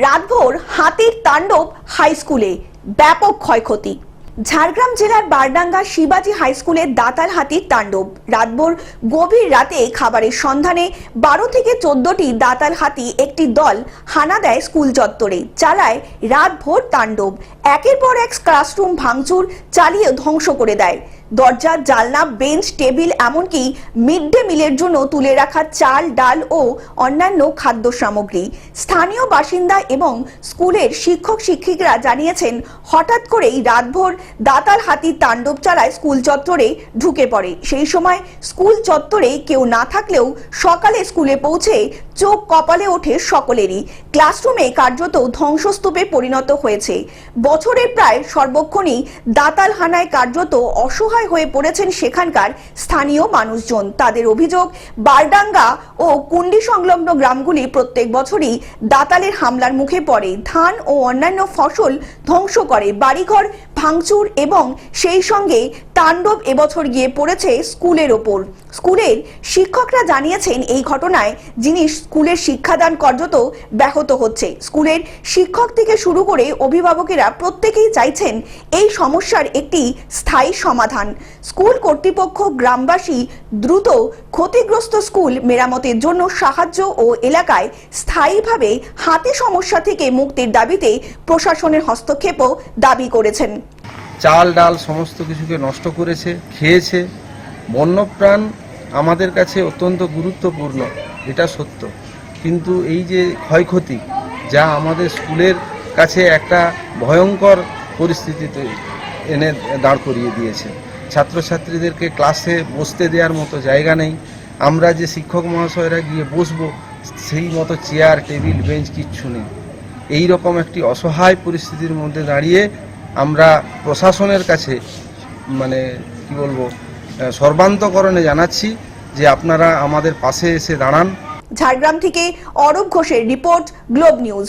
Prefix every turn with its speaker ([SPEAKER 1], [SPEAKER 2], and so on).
[SPEAKER 1] রাতভর হাতির তাণ্ডব হাই স্কুলে ব্যাপক ক্ষয়ক্ষতি। ঝাড়গ্রাম জেলার বারডাঙ্গা শিবাজি হাই স্কুলের দাতাল হাতির তাণ্ডব। রাতভর গভীর রাতে খাবারের সন্ধানে বারো থেকে চোদ্দটি দাতাল হাতি একটি দল হানা দেয় স্কুল চত্বরে, চালায় রাতভর তাণ্ডব। একের পর এক ক্লাসরুম ভাঙচুর চালিয়ে ধ্বংস করে দেয়। দরজা জালনা, বেঞ্চ, টেবিল এমনকি মিড ডে মিলের জন্য তুলে রাখা চাল, ডাল ও অন্যান্য খাদ্য সামগ্রী। স্থানীয় বাসিন্দা এবং স্কুলের শিক্ষক, শিক্ষিকরা জানিয়েছেন, হঠাৎ করেই রাতভর দাতাল হাতির তাণ্ডব চালায় স্কুল চত্বরে ঢুকে পড়ে। সেই সময় স্কুল চত্বরে কেউ না থাকলেও সকালে স্কুলে পৌঁছে চোখ কপালে ওঠে সকলেরই। ক্লাসরুমে কার্যত ধ্বংসস্তূপে পরিণত হয়েছে। বছরের প্রায় সর্বক্ষণই দাতাল হানায় কার্যত অসহায় হয়ে পড়েছেন সেখানকার স্থানীয় মানুষজন। তাদের অভিযোগ, বারডাঙ্গা ও কুন্ডি সংলগ্ন গ্রামগুলি প্রত্যেক বছরই দাতালের হামলার মুখে পড়ে। ধান ও অন্যান্য ফসল ধ্বংস করে। বাড়িঘর ভাঙচুর এবং সেই সঙ্গে তাণ্ডব এবছর গিয়ে পড়েছে স্কুলের ওপর। স্কুলের শিক্ষকরা জানিয়েছেন, এই ঘটনায় যিনি স্কুলের শিক্ষাদান কার্যত ব্যাহত হচ্ছে। স্কুলের শিক্ষক থেকে শুরু করে অভিভাবকেরা প্রত্যেকেই চাইছেন এই সমস্যার একটি স্থায়ী সমাধান। স্কুল কর্তৃপক্ষ গ্রামবাসী দ্রুত ক্ষতিগ্রস্ত স্কুল মেরামতের জন্য সাহায্য ও এলাকায় স্থায়ীভাবে হাতি সমস্যা থেকে মুক্তির দাবিতে প্রশাসনের হস্তক্ষেপও দাবি করেছেন।
[SPEAKER 2] চাল, ডাল সমস্ত কিছুকে নষ্ট করেছে, খেয়েছে। বন্যপ্রাণ আমাদের কাছে অত্যন্ত গুরুত্বপূর্ণ, এটা সত্য। কিন্তু এই যে ক্ষয়ক্ষতি, যা আমাদের স্কুলের কাছে একটা ভয়ঙ্কর পরিস্থিতিতে এনে দাঁড় করিয়ে দিয়েছে। ছাত্রছাত্রীদেরকে ক্লাসে বসতে দেওয়ার মতো জায়গা নেই। আমরা যে শিক্ষক মহাশয়রা গিয়ে বসবো, সেই মতো চেয়ার, টেবিল, বেঞ্চ কিচ্ছু নেই। এই রকম একটি অসহায় পরিস্থিতির মধ্যে দাঁড়িয়ে আমরা প্রশাসনের কাছে মানে কি বলব সর্বান্তকরণে জানাচ্ছি যে আপনারা আমাদের পাশে এসে দাঁড়ান।
[SPEAKER 1] ঝাড়গ্রাম থেকে অরূপ ঘোষের রিপোর্ট, গ্লোব নিউজ।